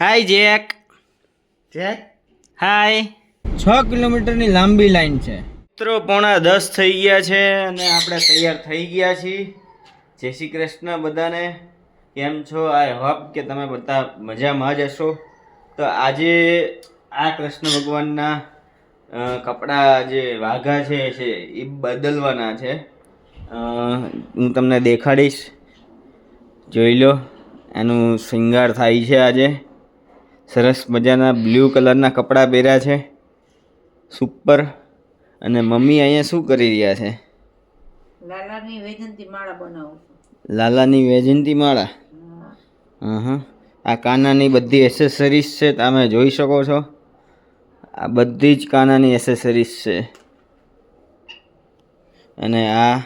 હાય Jack Jack હાય છ કિલોમીટરની લાંબી લાઈન છે. મિત્રો પોણા દસ થઈ ગયા છે અને આપણે તૈયાર થઈ ગયા છીએ. જય શ્રી કૃષ્ણ બધાને. કેમ છો? આઈ હોપ કે તમે બધા મજામાં જ હશો. તો આજે આ કૃષ્ણ ભગવાનના કપડાં જે વાઘા છે છે એ બદલવાના છે. હું તમને દેખાડીશ. જોઈ લો એનું શૃંગાર થાય છે આજે. સરસ મજાના બ્લુ કલરના કપડાં પહેર્યા છે. સુપર. અને મમ્મી અહીંયા શું કરી રહ્યા છે? લાલાની વેજંતી માળા બનાવું લાલાની વેજંતી માળા? હા. હા આ કાનાની બધી એસેસરીઝ છે તમે જોઈ શકો છો. આ બધી જ કાનાની એસેસરીઝ છે. અને આ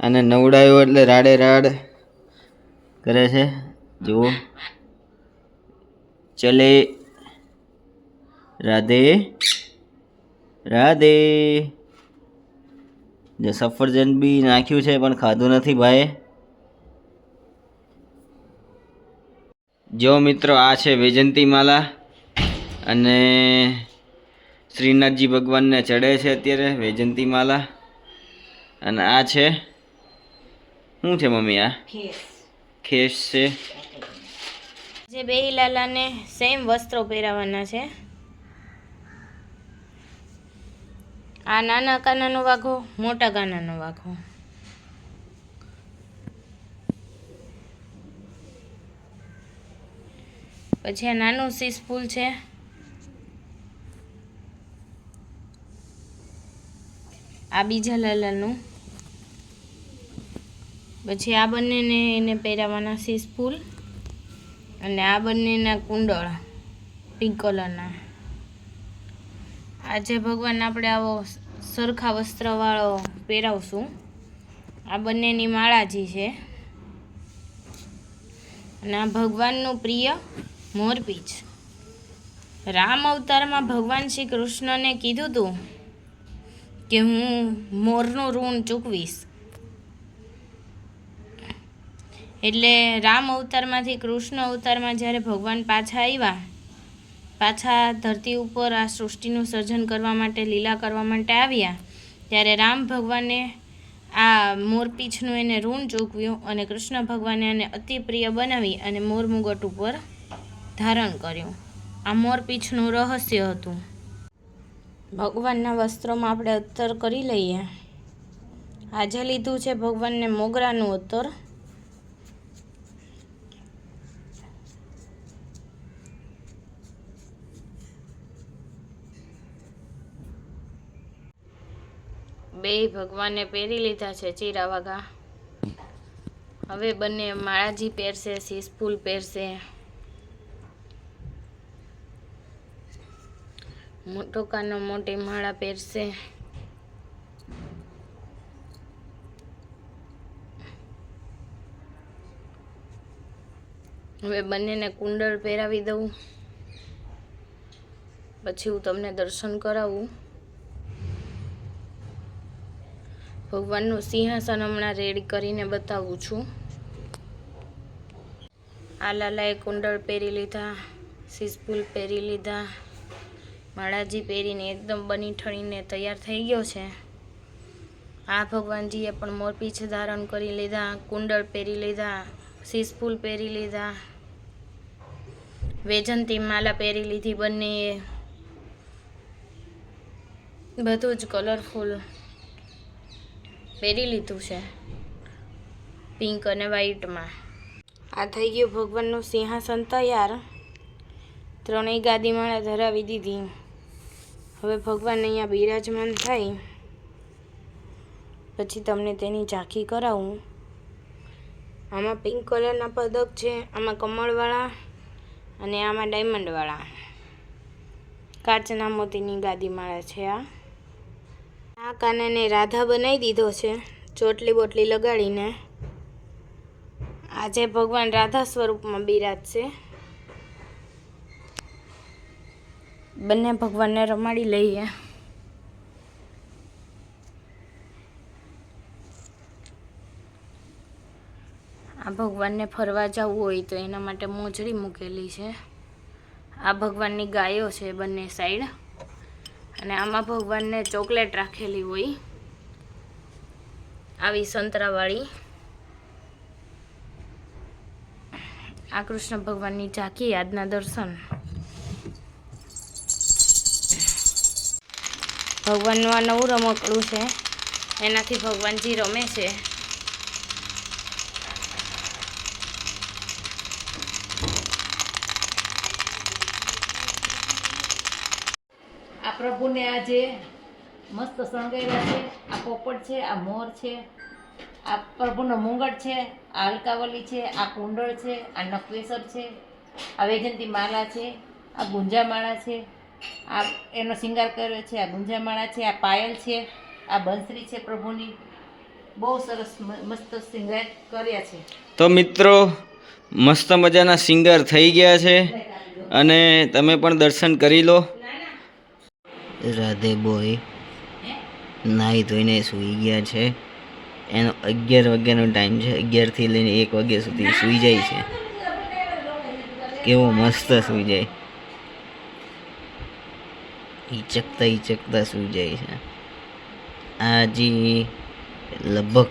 આને નવડાયો એટલે રાડે રાડ કરે છે. જુઓ. ચલે. રાધે. રાધે. જે સફરજન બી નાખ્યું છે પણ ખાધું નથી ભાઈ. જો મિત્રો આ છે વૈજંતી માલા અને શ્રીનાથજી ભગવાનને ચડે છે અત્યારે વૈજંતી માલા અને આ છે. શું છે મમ્મી આ? ખેસ છે. જે બેહીલાલાને લાલાને સેમ વસ્ત્રો પહેરાવાના છે. આ નાના કાનાનો વાઘો, મોટા કાનાનો વાઘો. પછી આ નાનું સીસ ફૂલ છે. આ બીજા લાલાનું. પછી આ બંનેને એને પહેરાવાના સીસ ફૂલ. અને આ બંનેના કુંડળ પિંક કલરના આજે ભગવાન આપણે આવો સરખા વસ્ત્રવાળો પહેરાવશું. આ બંનેની માળાજી છે. અને આ ભગવાનનું પ્રિય મોરપીચ. રામ અવતારમાં ભગવાન શ્રી કૃષ્ણને કીધું હતું કે હું મોરનું ઋણ ચૂકવીશ. એટલે રામ અવતારમાંથી, કૃષ્ણ અવતારમાં જ્યારે ભગવાન પાછા આવ્યા, પાછા ધરતી ઉપર આ સૃષ્ટિનું સર્જન કરવા માટે, લીલા કરવા માટે આવ્યા, ત્યારે રામ ભગવાને આ મોરપીંછનું એને ઋણ ચૂકવ્યું અને કૃષ્ણ ભગવાને એને અતિ પ્રિય બનાવી અને મોર મુગટ ઉપર ધારણ કર્યું. આ મોરપીછનું રહસ્ય હતું. ભગવાનના વસ્ત્રોમાં આપણે અત્તર કરી લઈએ. આજે લીધું છે ભગવાનને મોગરાનું અત્તર. બે ભગવાને પહેરી લીધા છે ચીરા વાઘા હવે બંને માળાજી પહેરશે શીસફૂલ પહેરશે. મોટો કાનો મોટી માળા પહેરશે. હવે બંનેને કુંડળ પહેરાવી દઉં. પછી હું તમને દર્શન કરાવું. ભગવાનનું સિંહાસન હમણાં રેડી કરીને બતાવું છું. આ લાલાએ કુંડળ પહેરી લીધા સિસફૂલ પહેરી લીધા, માળાજી પહેરીને એકદમ બની ઠણીને તૈયાર થઈ ગયો છે. આ ભગવાનજીએ પણ મોરપીછ ધારણ કરી લીધા, કુંડળ પહેરી લીધા સિસફૂલ પહેરી લીધા. વેજંતી માલા પહેરી લીધી બંનેએ. બધું જ કલરફુલ પહેરી લીધું છે. પિંક અને વ્હાઈટમાં આ થઈ ગયું ભગવાનનું સિંહાસન તૈયાર. ત્રણેય ગાદીમાળા ધરાવી દીધી. હવે ભગવાન અહીંયા બિરાજમાન થાય પછી તમને તેની ઝાંખી કરાવું. આમાં પિંક કલરના પદક છે, આમાં કમળવાળા અને આમાં ડાયમંડવાળા. કાચના મોતીની ગાદીમાળા છે આ. આ કાનાને રાધા બનાવી દીધો છે, ચોટલી બોટલી લગાડીને. આજે ભગવાન રાધા સ્વરૂપમાં બિરાજશે બંને ભગવાનને રમાડી લઈએ. આ ભગવાનને ફરવા જવું હોય તો એના માટે મોજડી મૂકેલી છે. આ ભગવાનની ગાયો છે બંને સાઈડ. અને આમાં ભગવાનને ચોકલેટ રાખેલી હોય. આવી સંતરાવાળી. આ કૃષ્ણ ભગવાનની ઝાંખી આજના દર્શન. ભગવાનનું આ નવું રમકડું છે. એનાથી ભગવાનજી રમે છે. પ્રભુને આજે મસ્ત શણગાર્યા છે આ પોપટ છે આ મોર છે આ પ્રભુનો મુંગટ છે આ અલકાવલી છે આ કુંડળ છે આ નકવેસર છે આ વૈજંતી માલા છે આ ગુંજામાળા છે આ એનો શિંગાર કર્યો છે આ ગુંજામાળા છે આ પાયલ છે આ બંસરી છે પ્રભુની બહુ સરસ મસ્ત શિંગાર કર્યા છે તો મિત્રો મસ્ત મજાના સિંગર થઈ ગયા છે અને તમે પણ દર્શન કરી લો રાધે બોય નાહી ધોઈને સૂઈ ગયા છે. એનો અગિયાર વાગ્યાનો ટાઈમ છે. અગિયારથી લઈને એક વાગ્યા સુધી સૂઈ જાય છે. કેવો મસ્ત સૂઈ જાય. હિચકતા હિચકતા સૂઈ જાય છે. આજી લગભગ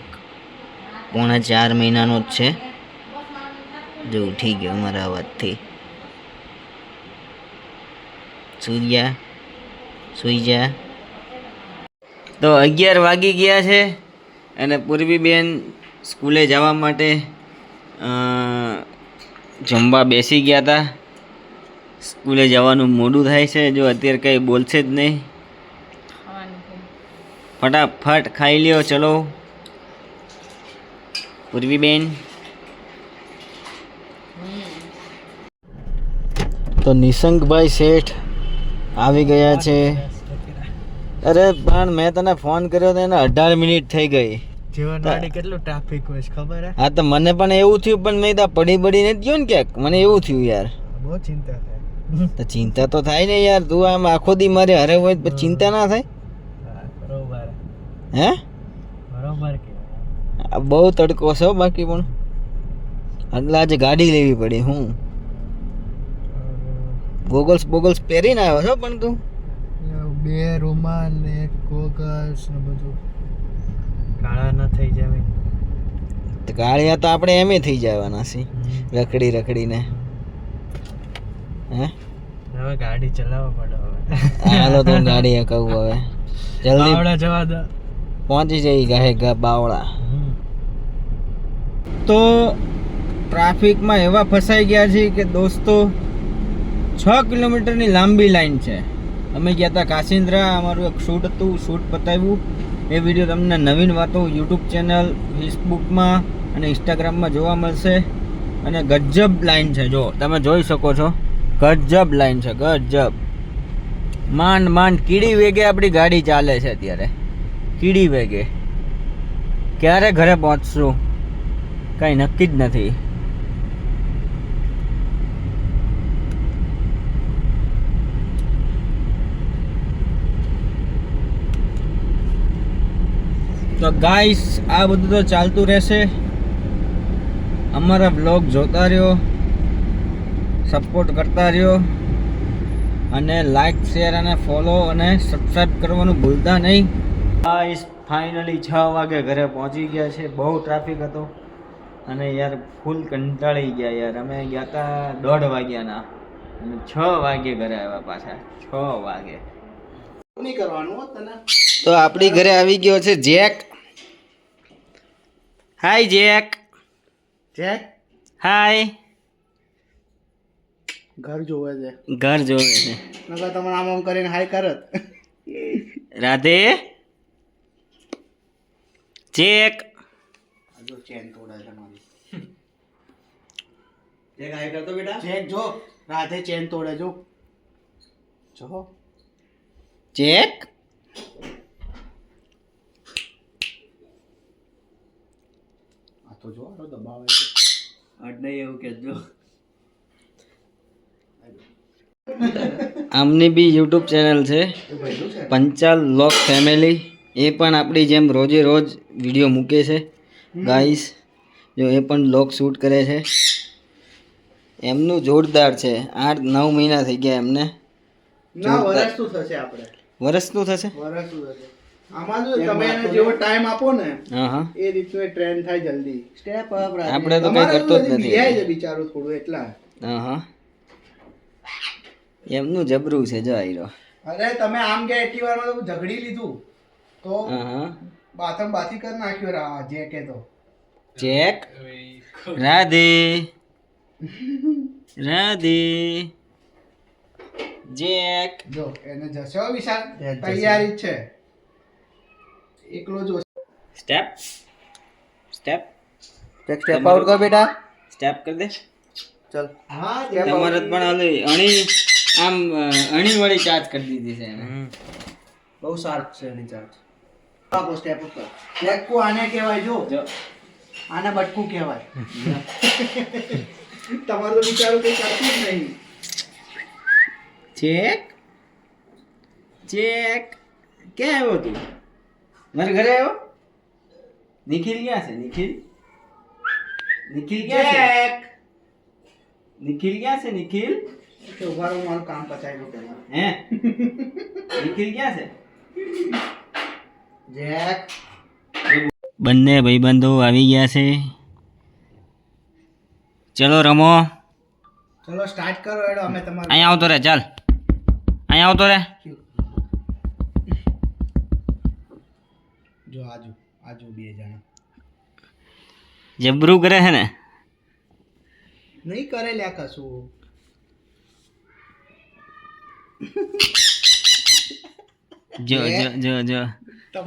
પોણા ચાર મહિનાનો જ છે. જો ઉઠી ગયો મારા અવાજથી સૂઈ ગયા સૂઈ જા. તો અગિયાર વાગી ગયા છે અને પૂર્વીબેન સ્કૂલે જવા માટે જમવા બેસી ગયા હતા સ્કૂલે જવાનું મોડું થાય છે જો અત્યારે કંઈ બોલશે જ નહીં. ફટાફટ ખાઈ લ્યો ચલો. પૂર્વીબેન. તો નિશંકભાઈ શેઠ આવી ગયા છે. અરે પણ મેં તને ફોન કર્યો તો એને અઢાર મિનિટ થઈ ગઈ. કેટલું ટ્રાફિક હોય છે ખબર હે? હા તો મને પણ એવું થયું પણ મેં ત્યાં પડી પડીને જ ગયો ને ક્યાંક. મને એવું થયું યાર. બહુ ચિંતા થાય. તો ચિંતા તો થાય ને યાર. તું આમ આખો દી મારે હરે હોય તો ચિંતા ના થાય? બરોબર. હે? બરોબર આ બહુ તડકો છે બાકી પણ. એટલે આજે ગાડી લેવી પડી હું? ગોગલ્સ બોગલ્સ પહેરીને આવ્યો છો પણ તું? બે રૂમાલ ને એક ગોગલ્સ ને બધું. કાળા ના થઈ જાય તો ગાળિયા તો આપણે એમ થઈ જવાના છે રખડી રખડીને. હે? હવે ગાડી ચલાવવા પડે હવે. હાલો તો ગાડી કહું હવે. જલ્દી. બાવળા જવા દો. પહોંચી જઈ ગહે ગા બાવળા. તો ટ્રાફિકમાં એવા ફસાઈ ગયા છે કે દોસ્તો છ કિલોમીટરની લાંબી લાઈન છે. અમે ગયા હતા કાશિન્દ્રા, અમારું એક શૂટ હતું, શૂટ પતાવ્યું. એ વીડિયો તમને નવીન વાતો યુટ્યુબ ચેનલ ફેસબુકમાં અને ઇન્સ્ટાગ્રામમાં જોવા મળશે. અને ગજબ લાઈન છે, જો, તમે જોઈ શકો છો. ગજબ લાઈન છે, ગજબ. માંડ માંડ, કીડી વેગે આપણી ગાડી ચાલે છે અત્યારે. કીડી વેગે. ક્યારે ઘરે પહોંચશું? કાંઈ નક્કી જ નથી. તો ગાઈસ આ બધું તો ચાલતું રહેશે. અમારા બ્લોગ જોતા રહ્યો સપોર્ટ કરતા રહ્યો અને લાઈક શેર અને ફોલો અને સબસ્ક્રાઈબ કરવાનું ભૂલતા નહીં. ગાઈસ ફાઇનલી છ વાગે ઘરે પહોંચી ગયા છે. બહુ ટ્રાફિક હતો. અને યાર ફૂલ કંટાળી ગયા યાર. અમે ગયા હતા દોઢ વાગ્યાના. અને છ વાગે ઘરે આવ્યા પાછા. છ વાગે. તો આપણી ઘરે આવી ગયો છે Jack. Hi Jack Jack hi ઘર જોવે છે. ઘર જોવે છે. નકર તમે આમ આમ કરીને હાય કરત. રાધે. જેક જો ચેન તોડે છે મારી જેક હાય કરતો બેટા? ચેક જો. રાધે ચેન તોડે જો. જો. ચેક તો જો દબાવે છે. અડને એવું કહેજો. આમની બી યુટ્યુબ ચેનલ છે. પંચાલ લોક ફેમિલી એ પણ આપણી જેમ રોજે રોજ વીડિયો મૂકે છે. ગાઈસ જો એ પણ લોક શૂટ કરે છે. એમનું જોરદાર છે. આઠ નવ મહિના થઈ ગયા એમને. ના શું થશે આપણે. વર્ષનું થશે? વરસ શું થશે. આમાં જો તમે એને જેવો ટાઈમ આપો ને હા હા. એ રીતનું એ ટ્રેન્ડ થાય જલ્દી. સ્ટેપ અપ આપણે તો કઈ કરતો જ નથી. છે બિચારું થોડું એટલા. હા હા. એમનું જબરું છે જો આયરો. અરે તમે આમ ગયા એટલી વારમાં ઝઘડી લીધું. તો હા હા. બાથમ બાથી કરી નાખ્યો રા જે કે તો. ચેક રાધે. રાધે. જેક. જો એને જશો વિશાલ? તૈયારી છે. એકલો જ સ્ટેપ સ્ટેપ સ્ટેપ આઉટ કર બેટા. સ્ટેપ કરી દે. ચલ. હા તમારે પણ આલે અણી આમ અણી વળી ચાર્જ કરી દીધી છે એને. બહુ શાર્પ છે એની ચાર્જ આપો સ્ટેપ ઉપર. ચેકુ આને કહેવાય જો. આને બટકું કહેવાય. તમારું તો વિચારું કઈ કરતું જ નહીં. ચેક. ચેક. ક્યાં આવ્યો તું મારા ઘરે આવ્યો? નિખિલ ક્યાં છે? નિખિલ? નિખિલ ક્યાં છે? નિખિલ ક્યાં છે નિખિલ? તો ઊભા મારું કામ પતાવી દઉં હે? નિખિલ ક્યાં છે? જેક બંને ભાઈબંધો આવી ગયા છે. ચલો રમો. ચલો સ્ટાર્ટ કરો એડો અમે તમારું અહીંયા આવતો રે ચાલ. અહીંયા આવતો રે જો આજુ આજુ બે જણા. જબરું કરે છે ને? નહીં કરે લ્યા કશું. જો જો જો જો.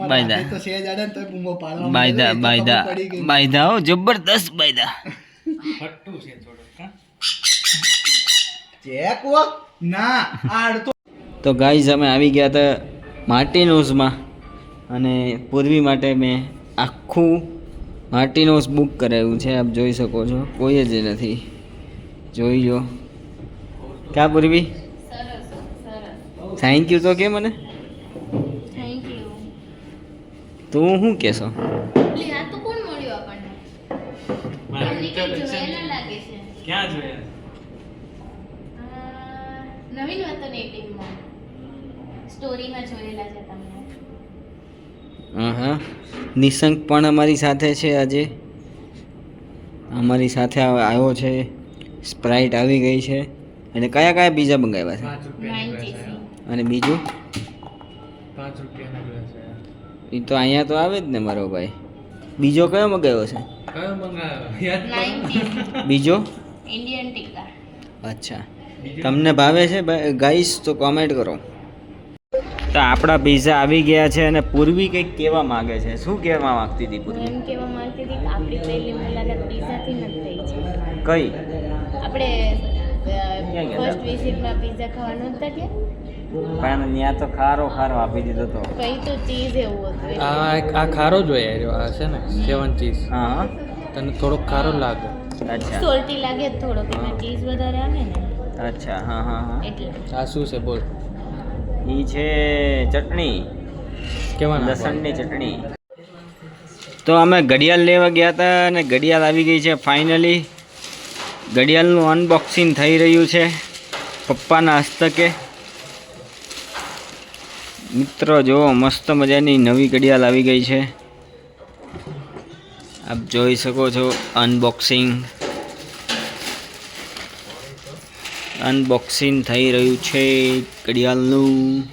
બાયદા. તો સે જાડે તો બૂમો પાડવા બાયદા બાયદા. બાયદા ઓ જબરદસ્ત બાયદા. ફટ્ટુ છે હો. જબરદસ્ત બાયદા ચેક વો ના આ અડધો તો ગાઈઝ અમે આવી ગયા હતા માર્ટિનોઝમાં અને પૂર્વી માટે મેં આખું માર્ટિનોસ બુક કરાવ્યું છે આપ જોઈ શકો છો. કોઈ જ નથી. જોઈ જો ક્યાં પૂર્વી? સરસ સરસ થેન્ક યુ તો કે મને? તું શું કહેશો એટલે આ તો કોણ મળ્યું આપણને? તમને કંઈક જોયેલા લાગે છે. ક્યાં જોયા નવીન વતન એ ટીમમાં. સ્ટોરીમાં જોયેલા છે. હા નિશંક પણ અમારી સાથે છે આજે. અમારી સાથે આવ્યો છે. સ્પ્રાઇટ આવી ગઈ છે. અને કયા કયા બીજા મંગાવ્યા છે? અને બીજું? એ તો અહીંયા તો આવે જ ને મારો ભાઈ. બીજો કયો મંગાવ્યો છે? બીજો? ઇન્ડિયન ટિક્કા અચ્છા. તમને ભાવે છે ગાઈસ તો કોમેન્ટ કરો. તો આપણા પીઝા આવી ગયા છે અને પૂર્વી કંઈક કહેવા માંગે છે. શું કહેવા માંગતી હતી પૂર્વી? એમ કહેવા માંગતી હતી કે આપણી પહેલી મુલાકાત પિઝાથી નથી થઈ છે. કઈ? આપણે ફર્સ્ટ વિઝિટમાં પિઝા ખાવાનું હતા કે? પણ ત્યાં તો ખારો ખારો આપી દીધો તો. કઈ તો ચીઝ એવું હતું આ આ ખારો જોઈએ રહ્યો આ છે ને સેવન ચીઝ હા. તને થોડોક ખારો લાગે. અચ્છા. સોલ્ટી લાગે જ થોડોક એમાં ચીઝ વધારે આવે ને. અચ્છા હા હા હા. એટલે. આ શું છે બોલ. એ છે ચટણી. કેવા લસણની ચટણી. તો અમે ઘડિયાળ લેવા ગયા હતા અને ઘડિયાળ આવી ગઈ છે ફાઇનલી. ઘડિયાળનું અનબોક્સિંગ થઈ રહ્યું છે પપ્પાના હસ્તકે. મિત્રો જુઓ મસ્ત મજાની નવી ઘડિયાળ આવી ગઈ છે. આપ જોઈ શકો છો અનબોક્સિંગ. અનબોક્સિંગ થઈ રહ્યું છે ઘડિયાળનું.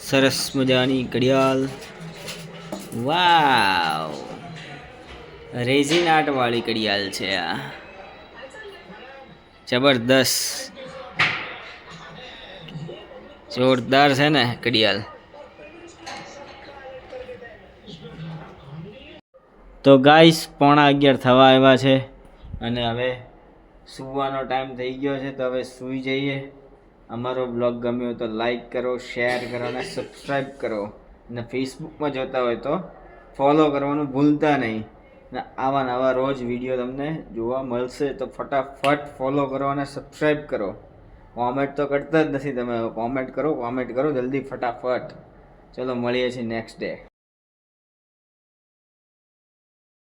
સરસ મજાની ઘડિયાળ. વાવ રેઝિન આર્ટ વાળી ઘડિયાળ છે આ. જબરદસ્ત. જોરદાર છે ને ઘડિયાળ. તો ગાઈસ પોણા અગિયાર થવા આવ્યા છે. અને હવે સૂવાનો ટાઈમ થઈ ગયો છે, તો હવે સૂઈ જઈએ. અમારો બ્લોગ ગમ્યો તો લાઈક કરો શેર કરો અને સબસ્ક્રાઈબ કરો. અને ફેસબુકમાં જોતા હોય તો ફોલો કરવાનું ભૂલતા નહીં. અને આવા નવા રોજ વીડિયો તમને જોવા મળશે, તો ફટાફટ ફોલો કરો અને સબસ્ક્રાઈબ કરો. કોમેન્ટ તો કરતા જ નથી તમે. કોમેન્ટ કરો કોમેન્ટ કરો, જલ્દી ફટાફટ. ચલો, મળીએ છીએ નેક્સ્ટ ડે